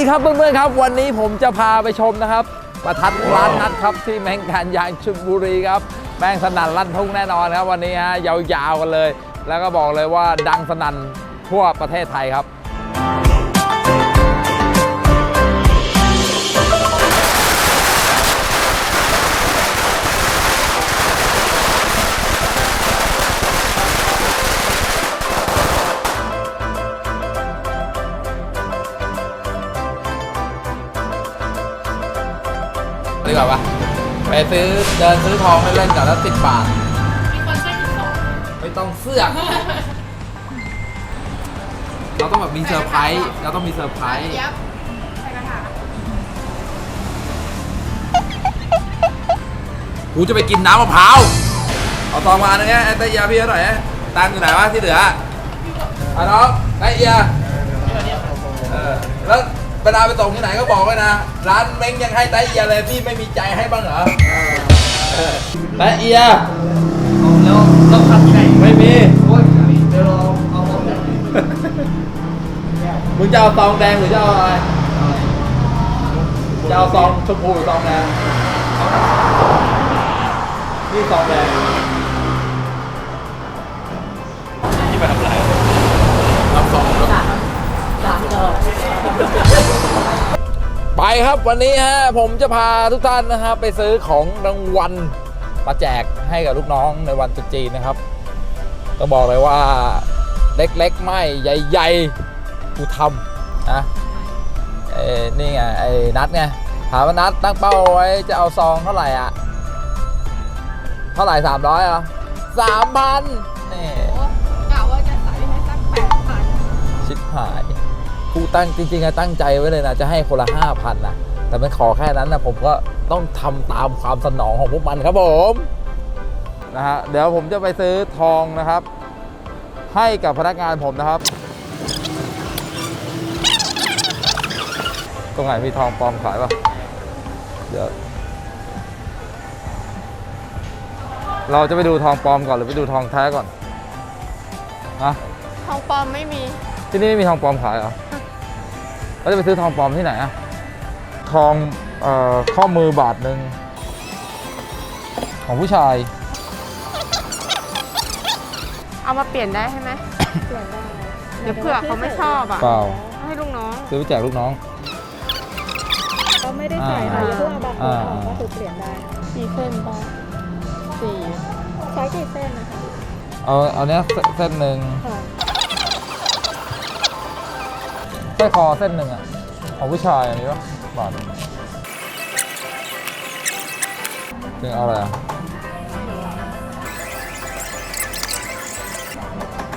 วัสดีครับเพื่อนๆครับ วันนี้ผมจะพาไปชมนะครับ ประทัดร้านนัดครับที่แมงการยางชลบุรีครับ แม่งสนั่นลั่นทุ่งแน่นอนครับ วันนี้ฮะยาวๆกันเลย แล้วก็บอกเลยว่าดังสนั่นทั่วประเทศไทยครับ กว่าปะไปซื้อเดินซื้อทองไม่เล่นกับแล้วสิบบาท มีคนใช้ติดต่อไม่ต้องเสื้อกเราต้องแบบมีเซอร์ไพรส์เราต้องมีเซอร์ไพรส์ ยับใส่กระถางกูจะไปกินน้ำมะพร้าว เอาซองมาหนึ่งไงไอ้ไตเอียพี่เขาหน่อยนะตังค์อยู่ไหนวะที่เหลืออะน้องไตเอียเออแล้ว เวลาไปส่งที่ไหนก็บอกไว้นะ ร้านเม้งยังให้ไตเอียเลยพี่ไม่มีใจให้บ้างเหรอเออไตเอียแล้วต้องทำยังไงไม่มีโอ้ยเดี๋ยวเราเอาของแบบมึงจะเอาซองแดงหรือจะเอาอะไรจะเอาซองชมพูหรือซองแดงนี่ซองแดงที่ไปทำอะไรรับซองครับ ไปครับวันนี้ฮะผมจะพาทุกท่านนะครับไปซื้อของรางวัลมาแจกให้กับลูกน้องในวันตรุษจีนนะครับต้องบอกเลยว่าเล็กๆไม่ใหญ่ๆกูทำนะเอ้นี่ไงไอ้นัดไงถามว่านัดตั้งเป้าไว้จะเอาซองเท่าไหร่อะ เท่าไหร่สามร้อยอะสามพันนี่โอ้กะว่าจะใส่ให้สักแปดพันชิบหาย กูตั้งจริงๆอะตั้งใจไว้เลยนะจะให้คนละห้าพันนะแต่มันขอแค่นั้นนะผมก็ต้องทำตามความสนองของพวกมันครับผมนะฮะเดี๋ยวผมจะไปซื้อทองนะครับ ให้กับพนักงานผมนะครับ ตรงไหนมีทองปลอมขายปะเดี๋ยวเราจะไปดูทองปลอมก่อนหรือไปดูทองแท้ก่อนนะทองปลอมไม่มี ที่นี่ไม่มีทองปลอมขายเหรอ เราจะไปซื้อทองปลอมที่ไหนอะทองเอ่อข้อมือบาทหนึ่งของผู้ชาย เอามาเปลี่ยนได้ใช่ไหมเปลี่ยนได้เดี๋ยวเผื่อเขาไม่ชอบอะเปล่า ให้ลูกน้องซื้อไปแจกลูกน้อง ก็ไม่ได้ใส่ค่ะอ่าอย่าเพิ่งเอาบาร์โค้ดออกอ่าก็คือเปลี่ยนได้สี่เส้นป่ะสี่ใช้กี่เส้นนะคะ เอาเอาเนี้ยเสเส้นหนึ่งค่ะ ส ร้อยคอเส้นหนึ่งอะของผู้ชายอันนี้ปะบาทหนึ่งจึงเอาอะไรอะ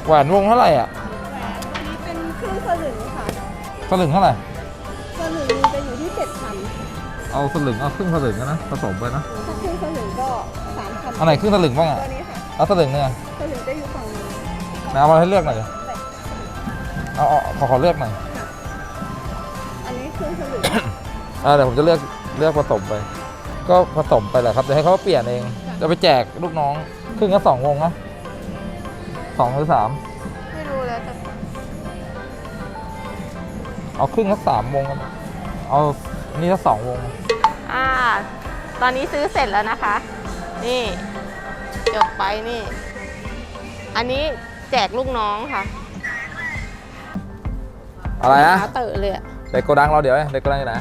แหวนวงเท่าไหร่อะอันนี้เป็นครึ่งสลึงค่ะสลึงเท่าไหร่ สลึงจะอยู่ที่เจ็ดพันเอาสลึงเอาครึ่งสลึงอะนะผสมไปนะ ถ้าครึ่งสลึงก็สามพันอันไหนครึ่งสลึงบ้างอะตัวนี้ค่ะ เอาสลึงเนี่ยสลึงจะอยู่ฝั่งนี้ไหนเอามาให้เลือกหน่อยดิเอาเอาขอขอเลือกหน่อย อ่าเดี๋ยวผมจะเลือกเลือกผสมไป ก็ผสมไปแหละครับเดี๋ยวให้เขาเปลี่ยนเองจะไปแจกลูกน้องครึ่งละสองวงนะสองหรือสามไม่รู้แล้วแต่เอาครึ่งละสามวงกันเอานี่ละสองวง อ่า ตอนนี้ซื้อเสร็จแล้วนะคะ นี่จบไปนี่ อันนี้แจกลูกน้องค่ะอะไรนะขาเตอะเลยอะเด็กโกดังเราเดี๋ยวเด็กโกดังอยู่ไหน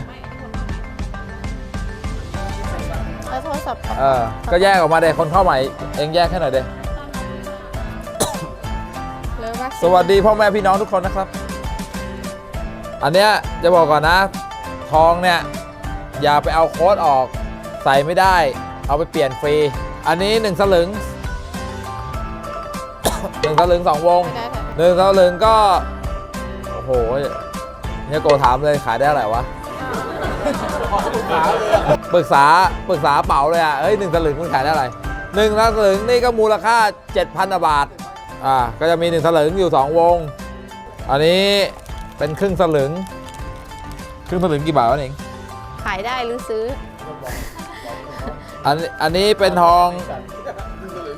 แล้วโทรศัพท์เออ ก็แยกออกมาเด็กคนเข้าใหม่ เองแยกให้หน่อยเด็เลยว่าสวัสดีพ่อแม่พี่น้องทุกคนนะครับ อันเนี้ยจะบอกก่อนนะทองเนี่ย อย่าไปเอาโค้ดออกใส่ไม่ได้ เอาไปเปลี่ยนฟรี อันนี้หนึ่งสลึงหนึ่งสลึงสองวงไม่ได้แต่หนึ่งสลึงก็ โอ้โหเนี่ยโกถามเลยขายได้เท่าไหร่วะ ปรึกษาปรึกษาเป๋าเลยอะเฮ้ยหนึ่งสลึงมันขายได้เท่าไหร่หนึ่งสลึงนี่ก็มูลค่า 7,000บาทอ่าก็จะมีหนึ่งสลึงอยู่ 2 วง อันนี้เป็นครึ่งสลึง ครึ่งสลึงกี่บาทวะเองขายได้หรือซื้อ อันอันนี้เป็นทอง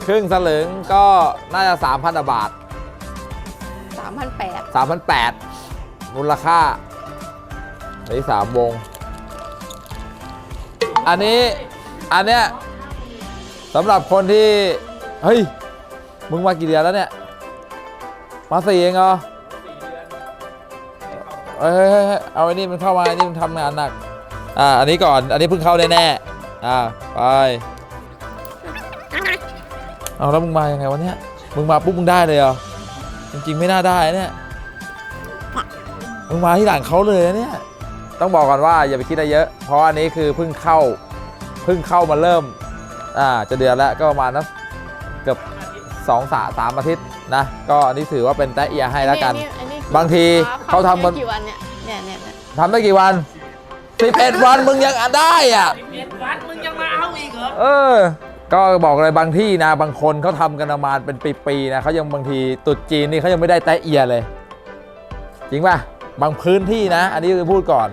ครึ่งสลึงก็น่าจะ 3,000บาท 3,800 3,800มูลค่าอันนี้สามวง อันนี้อันเนี้ยสำหรับคนที่เฮ้ยมึงมากี่เดือนแล้วเนี่ยมาสี่เองเหรอเฮ้ยเฮ้ยเอาไอ้นี่มันเข้ามาไอ้นี่มันทำงานหนักอ่าอันนี้ก่อนอันนี้เพิ่งเข้าแน่ๆอ่าไปเอาแล้วมึงมายังไงวะเนี่ยมึงมาปุ๊บมึงได้เลยเหรอจริงๆไม่น่าได้เนี่ยมึงมาที่หลังเขาเลยนะเนี่ย ต้องบอกก่อนว่าอย่าไปคิดอะไรเยอะ เพราะอันนี้คือเพิ่งเข้าเพิ่งเข้ามาเริ่มอ่าจะเดือนแล้วก็ประมาณนะเกือบสองสาสามอาทิตย์นะ ก็อันนี้ถือว่าเป็นแตะเอียให้แล้วกันอันนี้บางทีเขาทำกันกี่วันเนี่ยเนี่ยเนี่ยเนี่ยทำได้กี่วัน11วันมึงยังอะได้อะเอ็ดวัดมึงยังมาเอาอีกเหรอเออก็บอกเลยบางที่นะบางคนเขาทำกันประมาณเป็นปีๆนะเขายังบางทีตรุดจีนนี่เขายังไม่ได้แตะเอียเลย จริงป่ะ บางพื้นที่นะ อันนี้คือพูดก่อน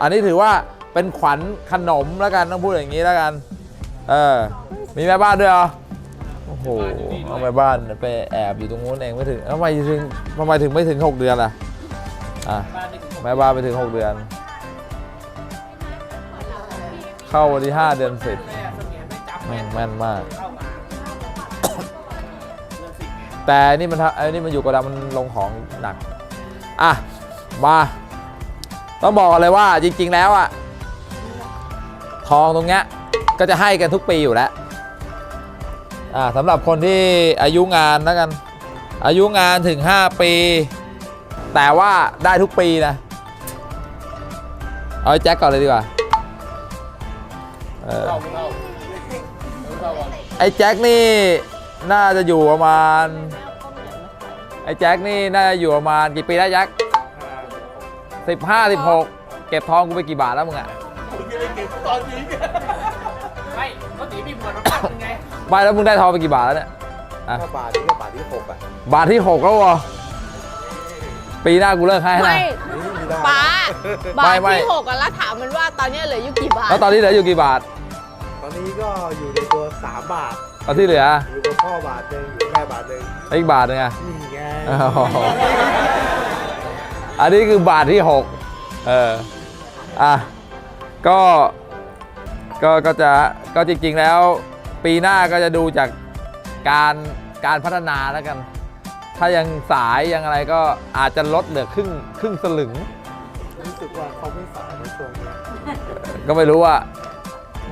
อันนี้ถือว่าเป็นขวัญขนมแล้วกันต้องพูดอย่างนี้แล้วกัน เออ มีแม่บ้านด้วยเหรอ โอ้โห เอาแม่บ้านไปแอบอยู่ตรงนู้นเองไม่ถึงทำไมถึงทำไมถึงไม่ถึง 6 เดือนล่ะ อะ แม่บ้านไปถึง 6 เดือน เข้าวันที่ 5 เดือน10แม่งแม่นมาก แต่นี่มันทำไอ้นี่มันอยู่กระดังมันลงของหนัก อะ มาต้องบอกเลยว่าจริง ๆ แล้วอะทองตรงเนี้ยก็จะให้กันทุกปีอยู่แล้วอ่าสำหรับคนที่อายุงานแล้วกัน อายุงานถึง 5 ปี แต่ว่าได้ทุกปีนะ เอาไอ้แจ็คก่อนเลยดีกว่าไอ้แจ็คนี่น่าจะอยู่ประมาณไอ้แจ็คนี่น่าจะอยู่ประมาณกี่ปีแล้วแจ็ค สิบห้าสิบหกเก็บทองกูไปกี่บาทแล้วมึงอะมึงจะได้เก็บตอนนี้ไม่เขาตีมีผลมาปั้นไงไปแล้วมึงได้ทองไปกี่บาทแล้วเนี่ยถ้าบาทนี่ก็บาทที่หกอะบาทที่หกแล้ววะปีหน้ากูเลิกให้นะ ไม่นี่ไม่ได้ป้าบาไม่ทไม่ ที่หกอะแล้วถามมันว่าตอนนี้เหลืออยู่กี่บาทแล้วตอนนี้เหลืออยู่กี่บาทตอนนี้ก็อยู่ในตัวสามบาท ตอนที่เหลืออยู่กับพ่อบาทหนึ่งอยู่กับแม่บาทหนึ่งอีกบาทหนึงอะนี่ไง อ๋อ อันนี้คือบาทที่ 6 เออ อะ ก็ ก็ ก็จะ ก็จริง ๆ แล้ว ปีหน้าก็จะดูจากการ การพัฒนาแล้วกัน ถ้ายังสายยังอะไรก็อาจจะลดเหลือครึ่ง ครึ่งสลึง รู้สึกว่าเขาไม่สายในช่วงเนี้ยก็ไม่รู้ว่า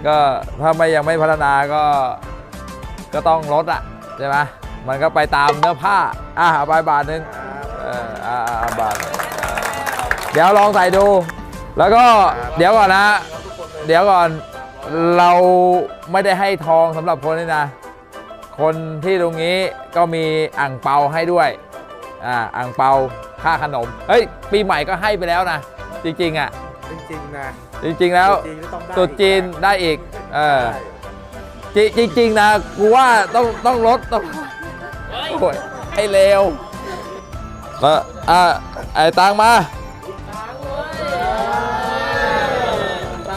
ก็ถ้าไม่ยังไม่พัฒนาก็ ก็ต้องลดอะใช่ไหมมันก็ไปตามเนื้อผ้า อะเอาไปบาทหนึงเอออ่าอ่าอ่าบาท เดี๋ยวลองใส่ดู แล้วก็เดี๋ยวก่อนนะ เดี๋ยวก่อนเราไม่ได้ให้ทองสำหรับคนนี้นะ คนที่ตรงนี้ก็มีอ่างเปาให้ด้วย อ่าอ่างเปาค่าขนม เฮ้ย ปีใหม่ก็ให้ไปแล้วนะ จริง ๆ อะ จริงๆนะจริง ๆ แล้วจริงๆต้องได้ตรุษจีนได้อีก เออใช่จริงจริงๆนะกูว่าต้องต้องลดต้องโอ้ยไอ้เลวมาอะไอ้ตังมา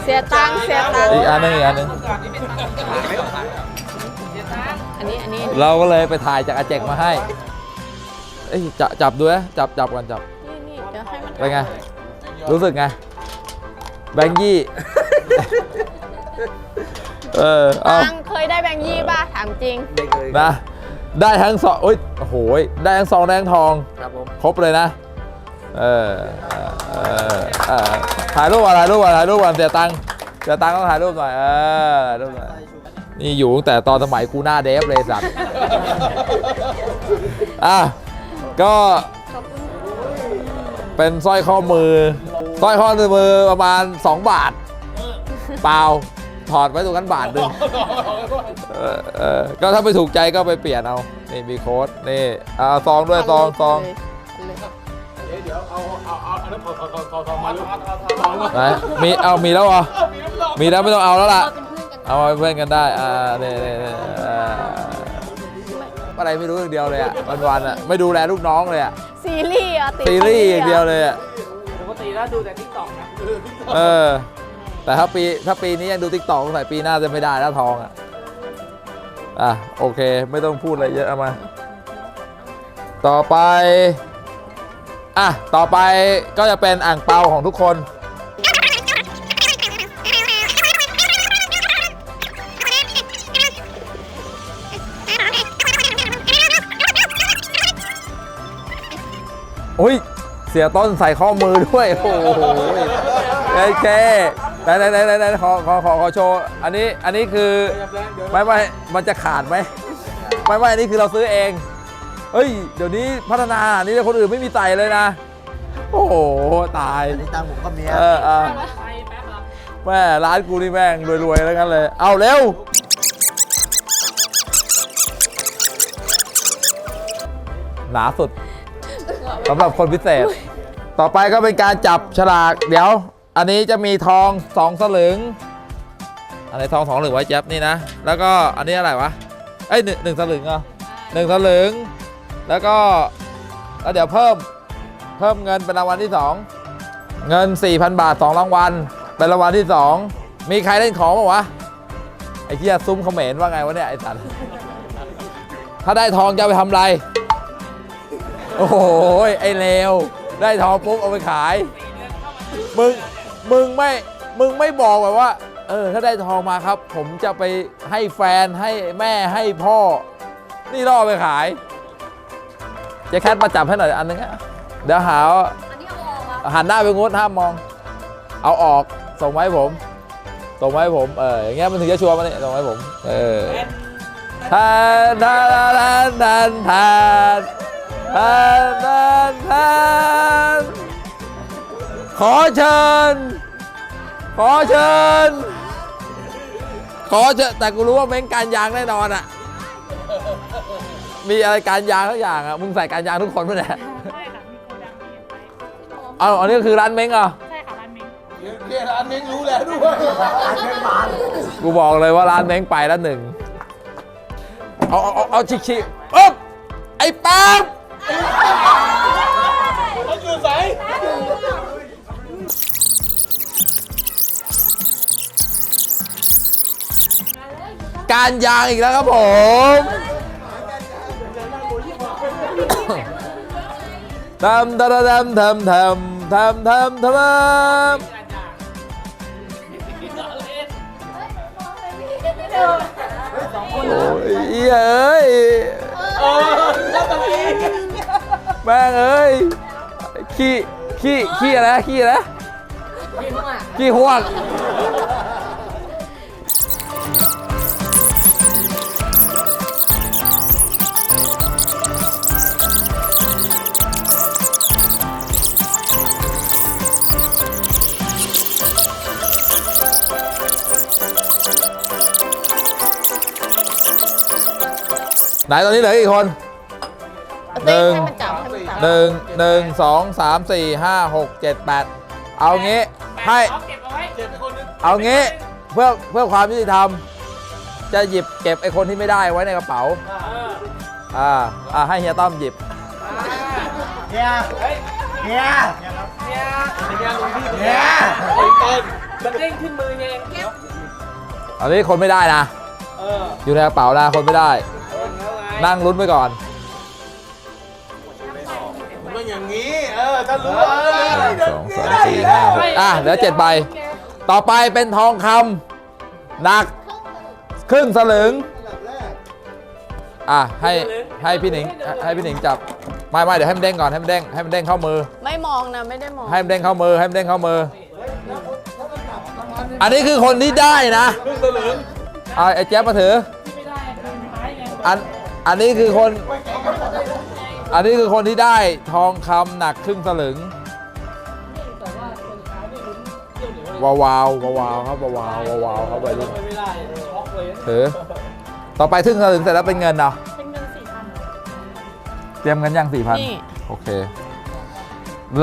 สียตังค์เสียตังค์อีกอันหนึงอีกอันหนึงอันนี้อันนี้เราก็เลยไปถ่ายจากอาเจกมาให้เอ้ยจับจับดูนะจับจับก่อนจับนี่นี่เดี๋ยวให้มันเป็นไง รู้สึกไง แบงค์ยี่ เออเอาตังค์เคยได้แบงค์ยี่ป่ะถามจริง ไม่เคยนะ ได้ทั้งสองโอ้ยโอ้โหยได้ทั้งสองได้ทั้งทอง ครับผม ครบเลยนะ เออเออเออถ่ายรูปก่อนถ่ายรูปก่อนถ่ายรูปก่อนเสียตังค์เสียตังค์ต้องถ่ายรูปหน่อยเออถ่ายรูปหน่อยนี่อยู่ตั้งแต่ตอนสมัยกูหน้าเดฟเลยสัตว์อะก็เป็นสร้อยข้อมือสร้อยข้อมือประมาณ 2 บาท เปล่าถอดไว้ตรงนั้นบาทหนึ่งเออเออก็ถ้าไม่ถูกใจก็ไปเปลี่ยนเอา นี่มีโค้ดนี่เอาซองด้วยซองซอง ไหนมีเอามีแล้วเหรอมีน้ำไม่ต้องมีแล้วไม่ต้องเอาแล้วล่ะ เอามาเป็นเพื่อนกันได้ อ่าเนี่ยเนี่ยเนี่ยอ่าอะไรไม่รู้อย่างเดียวเลยอะวันๆอะไม่ดูแลลูกน้องเลยอะซีรีส์อะติดซีรีส์อย่างเดียวเลยอะปกติแล้วดูแต่ทิกตอกนะเออ แต่ถ้าปีถ้าปีนี้ยังดูติ๊กต็อกใส่ปีหน้าจะไม่ได้แล้วทองอะอะโอเค ไม่ต้องพูดอะไรเยอะเอามา ต่อไป อะ ต่อไปก็จะเป็นอ่างเปาของทุกคน อุ้ย เสียต้นใส่ข้อมือด้วย โอ้โหโอเคไหนไหนไหนขอขอขอขอโชว์ อันนี้ อันนี้คือ ไม่ไม่มันจะขาดไหม ไม่ไม่อันนี้คือเราซื้อเอง เฮ้ย เดี๋ยวนี้พัฒนาอันนี้คนอื่นไม่มีใส่เลยนะ โอ้โห ตาย อันนี้ตังผมก็เมียเออเออแม่ร้านกูนี่แม่งรวยๆแล้วกันเลย เอาเร็ว หนาสุดสำหรับคนพิเศษ ต่อไปก็เป็นการจับฉลาก เดี๋ยว อันนี้จะมีทองสองสลึง อันนี้ทองสองสลึงไว้แจ๊บนี่นะ แล้วก็อันนี้อะไรวะ เอ้ยหนึ่งหนึ่งสลึงเหรอหนึ่งสลึง แล้วก็แล้วเดี๋ยวเพิ่มเพิ่มเงินเป็นรางวัลที่ 2 เงิน 4,000 บาท 2 รางวัลเป็นรางวัลที่ 2 มีใครเล่นของป่าวะไอ้เหี้ยซุ้มเขมรว่าไงวะเนี่ยไอ้สัตว์ถ้าได้ทองจะไปทำไร โอ้โหไอ้เลวได้ทองปุ๊บเอาไปขายมึงมึงไม่มึงไม่บอกแบบว่า เออ ถ้าได้ทองมาครับ ผมจะไปให้แฟนให้แม่ให้พ่อ นี่ล่อไปขาย เจะแคทมาจับให้หน่อยอันนึงอะเดี๋ยวหาว่าหันหน้าไปงดห้ามมอง เอาออกส่งมาให้ผมส่งมาให้ผมเอออย่างเงี้ยมันถึงจะชัวร์มาเนี่ยส่งมาให้ผมเออทานทานทานทานทานทานทานขอเชิญ ขอเชิญ ขอเชิญแต่กูรู้ว่าเม้งการยางแน่นอนอะ มีอะไรการยางทุกอย่างอะ มึงใส่การยางทุกคนปะเนี่ยใช่ค่ะมีโกดังมีไปเอาอันนี้ก็คือร้านเม้งเหรอะ ใช่ค่ะร้านเม้งเรียกร้านเม้งรู้แล้วด้วยร้านเม้งมากูบอกเลยว่าร้านเม้งไปแล้วหนึ่ง เอาเอาเอาเอาชิชิปึ๊บไอ้ปั๊บเขาอยู่ไหนการยางอีกแล้วครับผม ทำทำทำทำทำทำทำทำโอ้ยเอ้ยเออแล้วตอนนี้แม่งเอ้ย ขี้ ขี้ ขี้อะไรนะขี้อะไรนะขี้ห่วง ไหนตอนนี้เหลือกี่คนเอาหนึ่ง ให้มันจับให้มันจับหนึ่งหนึ่งสองสามสี่ห้าหกเจ็ดแปดเอางี้ให้ เอาเก็บเอาไว้เจ็บไปคนนึงเอางี้เพื่อเพื่อความยุติธรรม จะหยิบเก็บไอ้คนที่ไม่ได้ไว้ในกระเป๋าอ่าอ่าให้เฮียต้อมหยิบ เฮียเฮียเป็นงานหลวงพี่เฮียไอ้ต้นมันเด้งขึ้นมือเองอันนี้คนไม่ได้นะเอออยู่ในกระเป๋านะคนไม่ได้ นั่งลุ้นไปก่อน มันต้องอย่างนี้ เออถ้ารู้หนึ่งสองสามสี่ห้าหกอะเหลือเจ็ดใบ ต่อไปเป็นทองคำหนัก ครึ่งสลึง อะให้ให้พี่หนิงให้ให้พี่หนิงจับไม่ไม่เดี๋ยวให้มันเด้งก่อนให้มันเด้งให้มันเด้งเข้ามือ ไม่มองนะ ไม่ได้มอง ให้มันเด้งเข้ามือให้มันเด้งเข้ามือ อันนี้คือคนที่ได้นะครึ่งสลึงเอาไอ้แจ๊บมาถือไม่ได้เป็นไม้ไงอัน อันนี้คือคน อันนี้คือคนที่ได้ทองคำหนักครึ่งสลึงวาวาววาวาวครับวาวาววาวครับวัยรุ่นไม่ได้ช็อกเลยถือต่อไปครึ่งสลึงเสร็จแล้วเป็นเงินเนาะเป็นเงินสี่พันเตรียมเงินยังสี่พันนี่ โอเค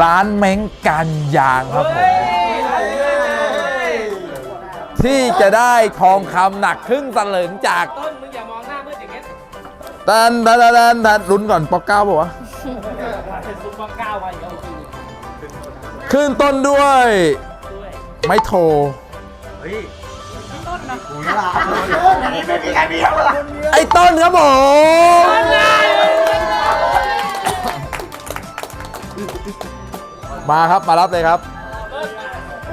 ร้านเม้งกันยางครับผมที่จะได้ทองคำหนักครึ่งสลึงจาก ต้น ตันตันตันตันตันลุ้นก่อนปอกเก้าป่าวะเป็นซุปเปอร์ก้าวไปแล้วขึ้นต้นด้วย ด้วยไม่โทรเฮ้ยต้นนะกูนี่ละอันนี้ไม่มีใครมีแล้วไอ้ต้นครับผมมาครับมารับเลยครับ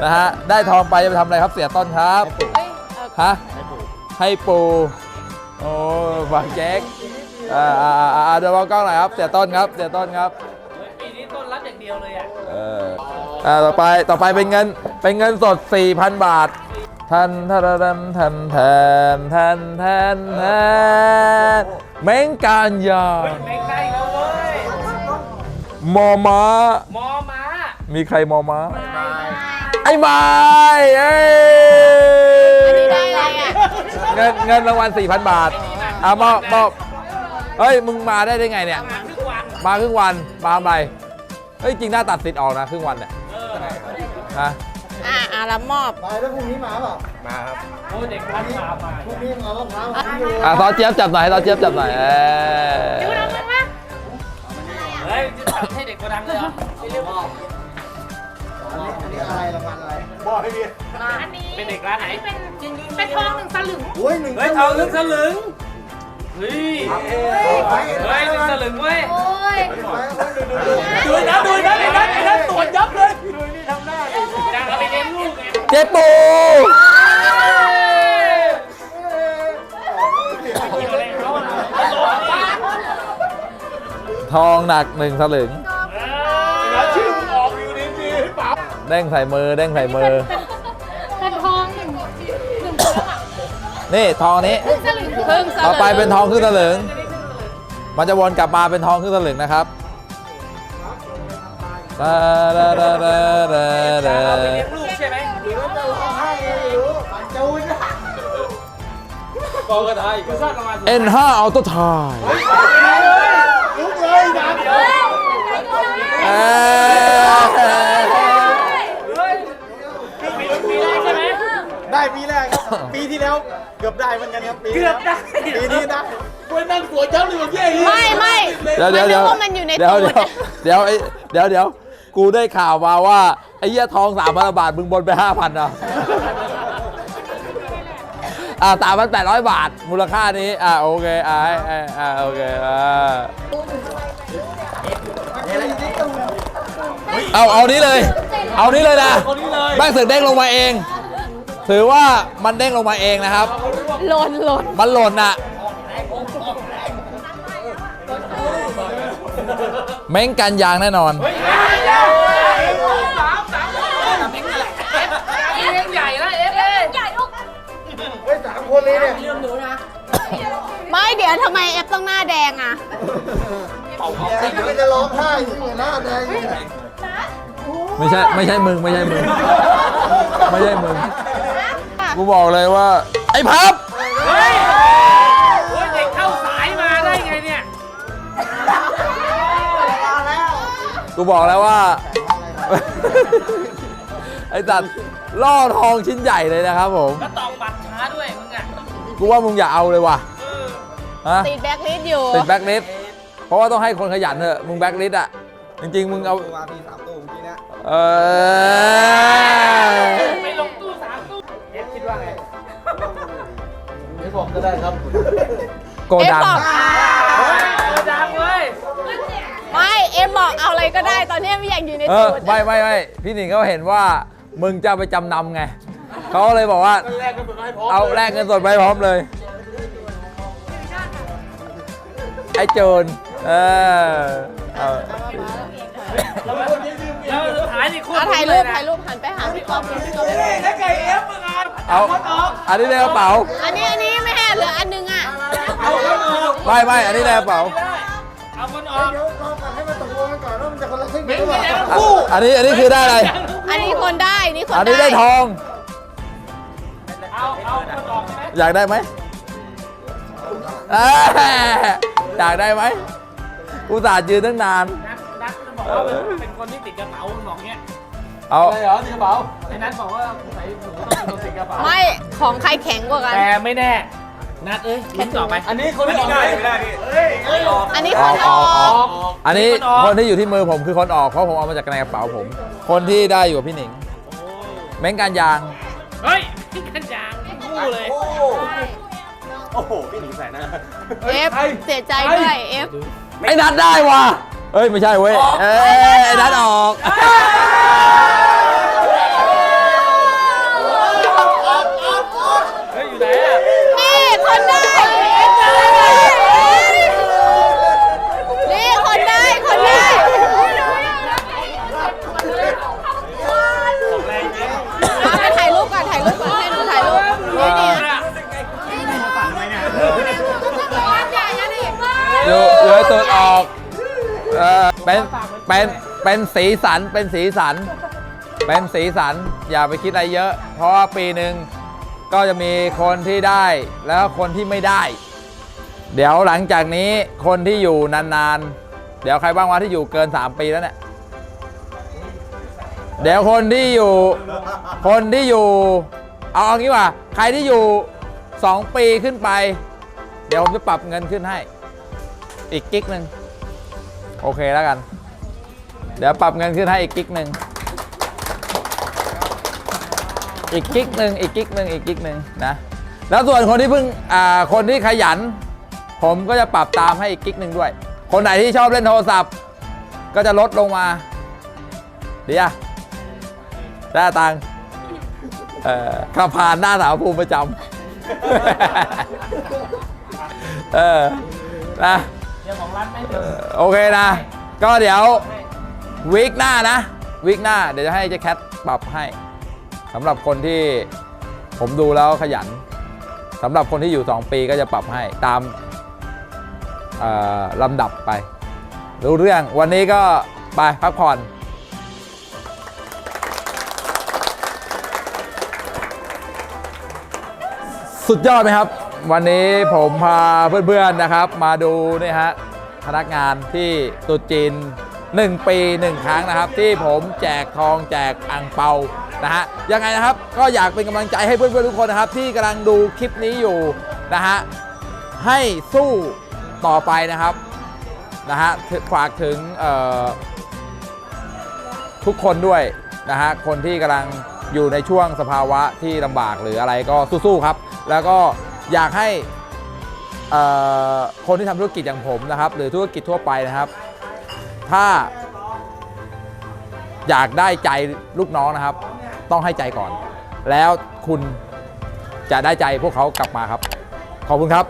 นะฮะได้ทองไปจะไปทำอะไรครับเสียต้นครับเอ้ยเอ่อฮะให้ปูโอ้ฝากแจ็ค อ่าอ่าอ่าอ่าเดี๋ยวมองกล้องหน่อยครับเสียต้นครับเสียต้นครับปีนี้ต้นรับอ่าต่อไปต่อไปเป็นเงินเป็นเงินสด 4,000 บาททันทันทันทันแทนแทนแทนแทนเม้งการยาไม่ใกล้แล้วเว้ยมอม้ามอม้ามีใครมอม้าไอ้ไม้เอ้ย อันนี้ได้อะไรอะ เงินเงินรางวัล4,000 บาท อะมอบมอบ เฮ้ย มึงมาได้ได้ไงเนี่ย มาครึ่งวันมาครึ่งวัน มาทำไร เฮ้ย จริงหน้าตัดสิทธิ์ออกนะครึ่งวันเนี่ยฮะอ่าอ่ารับมอบ ไปแล้วพรุ่งนี้มาเปล่ามาครับโอ้เด็กพันขามาพรุ่งนี้มาเอามะพร้าวมาที่อะตอนเจี๊ยบจับหน่อยตอนเจี๊ยบจับหน่อยเออเฮ้ยจะจับให้เด็กกระดังเลยเหรอไม่เรียกว่าอันนี้อะไรรางวัลอะไรบอกให้พี่อันนี้เป็นเด็กร้านไหนเป็นเป็นทองหนึ่งสลึงโอ้ยหนึ่งเฮ้ยทองลึกสลึง เฮ้ยเฮ้ยสลึงเว้ย โอ้ยดูนะดูนะไอ้นั่นไอ้นั่นตรวจยับเลยดูนี่ทำหน้าจางเอาไปเลี้ยงลูกไงเจ๊ปูเกี่ยวอะไรเขาอะตลกอะทองหนักหนึ่งสลึงแล้วชื่อมึงออกอยู่ในมือเปล่าเด้งใส่มือเด้งใส่มือ เป็นทองหนึ่งหนึ่งแล้วนี่ทองนี้ ส ครึ่งสลึงต่อไปเป็นทองครึ่งสลึง มันจะวนกลับมาเป็นทองครึ่งสลึงนะครับดาดาดาดาดาดาเอาไปเลี้ยงลูกใช่ไหมหรือว่าจะร้องไห้ไม่รู้มันจูนนะกองกระไทยกูชอบประมาณ N5 Auto Tie ลุกเลยนะเอ้ยเฮ้ยมีมีได้ใช่ไหมได้ปีแรกครับปีที่แล้ว เกือบได้เหมือนกันครับปีเกือบได้ ปีนี้นะกูนั่งสวยจังเลยแบบเย่ไม่ไม่ เดี๋ยวเดี๋ยวเดี๋ยวมันนึกว่ามันอยู่ในเดี๋ยวตูเดี๋ยวดเดี๋ยวไอ้เดี๋ยวเดี๋ยวกูได้ข่าวมาว่าไอ้เหี้ยทองสามพันบาทมึงบนไปห้าพันอะอ่าสามพันแปดร้อยบาทมูลค่านี้ อ่าโอเคอ่าให้ให้อ่าโอเคอ่าเอาเอานี้เลย เอานี้เลยนะคนนี้เลย แม่งสึกเด้งลงมาเอง ถือว่ามันเด้งลงมาเองนะครับ หล่นหล่นมันหล่นน่ะเม้งกันยางแน่นอนใหญ่แล้วเอ๊ะใหญ่ลูกเฮ้ยสามคนเลยเนี่ยไม่เดี๋ยวทำไมเอฟต้องหน้าแดงอะไอ้ที่จะร้องไห้ที่เหมือนหน้าแดงอยู่เนี่ยไม่ใช่ไม่ใช่มึงไม่ใช่มึง ไม่ใช่มึง กูบอกเลยว่า ไอ้พับ เฮ้ยโอ้ยเด็กเข้าสายมาได้ไงเนี่ยกูบอกแล้วว่า ไอ้ตัดล่อทองชิ้นใหญ่เลยนะครับผม ก็ตองบัตรช้าด้วยมึงอะกูว่ามึงอย่าเอาเลยว่ะฮะติดแบ็คลิสต์อยู่ ติดแบ็คลิสต์เพราะว่าต้องให้คนขยันเถอะ มึงแบ็คลิสต์อะ จริง ๆ มึงเอา วาพีสามตัวเมื่อกี้นะ เออไปลงตู้สาม ไม่บอกก็ได้ครับโกดังเอฟบอกโกดังเว้ยไม่เอฟบอกเอาอะไรก็ได้ตอนนี้ไม่อยากอยู่ในเอตูอดไม่ไม่ไม่พี่หนิงเขาเห็นว่ามึงจะเอาไปจำนำไงเขาเลยบอกว่า แรกก็เป็นให้พร้อมเอาแลกเงินสดไปพร้อมเลย ไอ้โจรเออเอาแล้วสุดท้ายนี่โคตรเอาถ่ายรูปถ่ายรูปหันไปหาพี่ก๊อฟพี่ก๊อฟแล้วไก่เอฟมึงอะเอาอันนี้ในกระเป๋าอันนี้อันนี้ เอาคนออกไม่ไม่อันนี้ในกระเป๋าเอาคนออกเดี๋ยวรอก่อนให้มันตกลงกันก่อนว่ามันจะคนละครึ่งหเป็รืนอเปไงล่าทั้งคู่อันนี้อันนี้คือได้อะไร อันนี้คนได้ นี่คนอันนี้ได้ทอง เอาเอาคนออกใช่ไหมอยากได้ไหมเอ้ยอยากได้ไหมอุตส่าห์ยืนตั้งนาน นัทนัทจะบอกว่าเป็นคนที่ติดกระเป๋ามึงบอกเงี้ยเอาอะไรเหรอที่กระเป๋าไอ้นัทบอกว่าใส่หนูต้องเป็นคนติดกระเป๋า ไม่ ของใครแข็งกว่ากัน แต่ไม่แน่ นัดเอ้ยลุ้นต่อไปอันนี้คนที่ได้ไม่ได้พี่อันนี้อคอนกอออกอออกกอันนี้คนออกคนที่อยู่ที่มือผมคือคนออกเพราะผมเอามาจากในกระเป๋าผม คนที่ได้อยู่กับพี่หนิงเม้งการยาง เฮ้ยนี่กันยางคู่เลยโอ้โหพี่หนิงใส่หน้าเอฟเสียใจด้วยเอฟไอ้นัดได้ว่ะเอ้ยไม่ใช่เว้ยเอ้ยไอ้นัดออก เป็นเป็นสีสันเป็นสีสัน เป็นสีสันอย่าไปคิดอะไรเยอะ เพราะว่าปีหนึ่งก็จะมีคนที่ได้แล้วคนที่ไม่ได้ เดี๋ยวหลังจากนี้คนที่อยู่นานๆ เดี๋ยวใครบ้างวะที่อยู่เกิน 3 ปีแล้วเนี่ยเดี๋ยวคนที่อยู่ คนที่อยู่ เอาเอางี้ว่าใครที่อยู่ 2 ปีขึ้นไป เดี๋ยวผมจะปรับเงินขึ้นให้ อีกกิ๊กหนึ่ง โอเคแล้วกัน เดี๋ยวปรับเงินขึ้นให้อีกกิ๊กหนึ่งอีกกิ๊กหนึ่งอีกกิ๊กหนึ่งอีกกิ๊กหนึ่งนะแล้วส่วนคนที่เพิ่งอ่าคนที่ขยัน ผมก็จะปรับตามให้อีกกิ๊กหนึ่งด้วย คนไหนที่ชอบเล่นโทรศัพท์ ก็จะลดลงมาดีอะได้ตังค์เอ่อขับผ่านหน้าสาวภูมิประจำเออนะ จ้าของร้านไม่เออโอเคนะ ก็เดี๋ยววีคหน้านะวีคหน้าเดี๋ยวจะให้เจ๊แคทปรับให้สำหรับคนที่ผมดูแล้วขยันสำหรับคนที่อยู่ 2 ปีก็จะปรับให้ตามลำดับไป รู้เรื่องวันนี้ก็ไปพักผ่อนสุดยอดไหมครับ วันนี้ผมพาเพื่อนๆนะครับ มาดูนี่ฮะพนักงานที่ตุจีน 1 ปี 1 ครั้งนะครับ ที่ผมแจกทองแจกอ่างเปานะฮะยังไงนะครับก็อยากเป็นกำลังใจให้เพื่อนๆทุกคนนะครับ ที่กำลังดูคลิปนี้อยู่นะฮะให้สู้ต่อไปนะครับนะฮะฝากถึงทุกคนด้วยนะฮะคนที่กำลังอยู่ในช่วงสภาวะที่ลำบากหรืออะไรก็สู้ๆครับ แล้วก็ อยากให้คนที่ทำธุรกิจอย่างผมนะครับ หรือธุรกิจทั่วไปนะครับ ถ้า อยากได้ใจลูกน้องนะครับ ต้องให้ใจก่อน แล้วคุณจะได้ใจพวกเขากลับมาครับ ขอบคุณครับ